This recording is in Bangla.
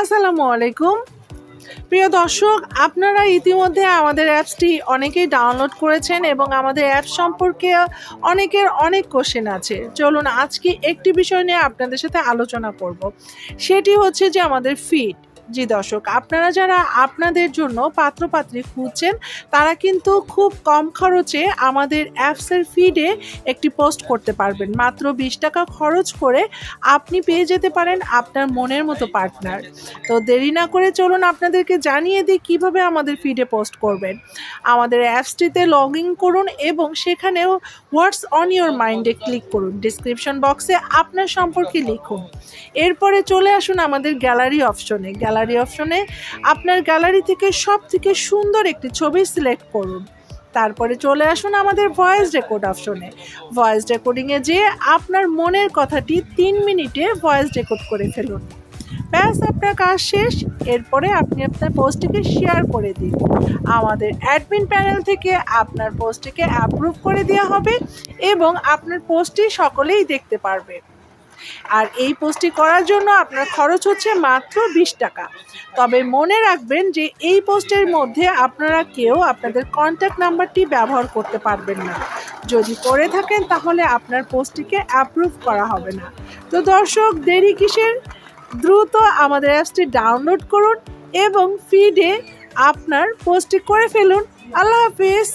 আসসালামু আলাইকুম। প্রিয় দর্শক, আপনারা ইতিমধ্যে আমাদের অ্যাপসটি অনেকেই ডাউনলোড করেছেন এবং আমাদের অ্যাপ সম্পর্কে অনেকের অনেক কোশ্চেন আছে। চলুন আজকে একটি বিষয় নিয়ে আপনাদের সাথে আলোচনা করব। সেটি হচ্ছে যে আমাদের ফিড জি দর্শক, আপনারা যারা আপনাদের জন্য পাত্রপাত্রী খুঁজছেন, তারা কিন্তু খুব কম খরচে আমাদের অ্যাপসের ফিডে একটি পোস্ট করতে পারবেন। মাত্র বিশ টাকা খরচ করে আপনি পেয়ে যেতে পারেন আপনার মনের মতো পার্টনার তো দেরি না করে চলুন আপনাদেরকে জানিয়ে দিই কীভাবে আমাদের ফিডে পোস্ট করবেন। আমাদের অ্যাপসটিতে লগ ইন করুন এবং সেখানেও হোয়াটস অন ইয়োর মাইন্ডে ক্লিক করুন। ডিসক্রিপশন বক্সে আপনার সম্পর্কে লিখুন। এরপরে চলে আসুন আমাদের গ্যালারি অপশনে গ্যালারি অপশনে আপনার গ্যালারি থেকে সব থেকে সুন্দর একটি ছবি সিলেক্ট করুন। তারপরে চলে আসুন আমাদের ভয়েস রেকর্ড অপশনে ভয়েস রেকর্ডিংয়ে যেয়ে আপনার মনের কথাটি তিন মিনিটে ভয়েস রেকর্ড করে ফেলুন। ব্যাস, আপনার কাজ শেষ। এরপরে আপনি আপনার পোস্টটিকে শেয়ার করে দিন। আমাদের অ্যাডমিন প্যানেল থেকে আপনার পোস্টটিকে অ্যাপ্রুভ করে দেওয়া হবে এবং আপনার পোস্টটি সকলেই দেখতে পারবে। আর এই পোস্টটি করার জন্য আপনার খরচ হচ্ছে মাত্র বিশ টাকা। তবে মনে রাখবেন যে এই পোস্টের মধ্যে আপনারা কেউ আপনাদের কন্ট্যাক্ট নাম্বারটি ব্যবহার করতে পারবেন না। যদি করে থাকেন তাহলে আপনার পোস্টটিকে অ্যাপ্রুভ করা হবে না। তো দর্শক, দেরি কিসের? দ্রুত আমাদের অ্যাপসটি ডাউনলোড করুন এবং ফিডে আপনার পোস্টটি করে ফেলুন। আল্লাহ হাফিজ।